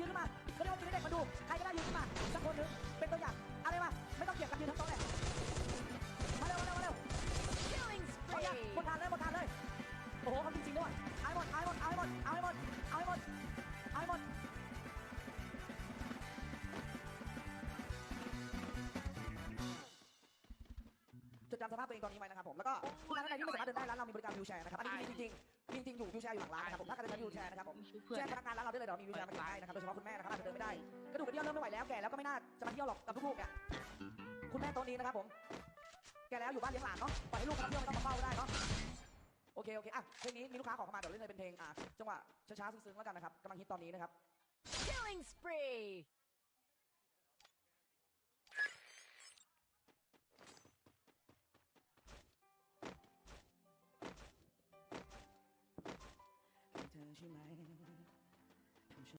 ยืนขึ้นมาเขาเรียกว่ายืนให้เด็กมาดู ใครก็ได้ยืนขึ้นมาสักคนหนึงเป็นตัวอย่างอะไรมาไม่ต้องเกี่ยงกันยืนทั้งโต๊ะเลยมาเร็วมาเร็วมาเร็ว Killing เอาอย่างหมด spree. ทานเลยหมดทานเลย โอ้โหเขาจริงๆด้วยเอาให้หมดเอาให้หมดเอาให้หมดเอาให้หมดเอาให้หมดเอาให้หมดจดจำสภาพตัวเองตอนนี้ไว้นะครับผม แล้วก็ทุกท่านใดที่ไม่สามารถเดินได้ร้านเรามีบริการวิวแชร์นะครับ อันนี้มีจริงๆมีจริงๆอยู่ วิวแชร์อยู่หลังร้านนะครับผมถ้าใครจะใช้วิวแชร์นะครับผมแจ้งพนักงานร้านเราได้เลยเดี๋ยวเรามีวิวแชร์มาติดให้นะครับโดยเฉพาะคุณแม่นะครับอาจจะเดินไม่ได้กระดูกกระเดี่ยวเริ่มไม่ไหวแล้วแก่แล้วก็ไม่น่าจะมาเที่ยวหรอกกับลูกๆเนี่ยคุณแม่โต๊ะนี้นะครับผมแกแล้วอยู่บ้านเลี้ยงหลานเนาะปล่อยให้ลูกมาเที่ยวไม่ต้องมาเฝ้าก็ได้เนาะโอเคโอเคอะเพลงนี้มีลูกค้าขอเข้ามาเดี๋ยวเล่นเลยเป็นเพลงอะจังหวะช้าๆซึ้งๆแล้วกันนะครับกำลังฮิตตอนนี้นะครับ Killing spree. July.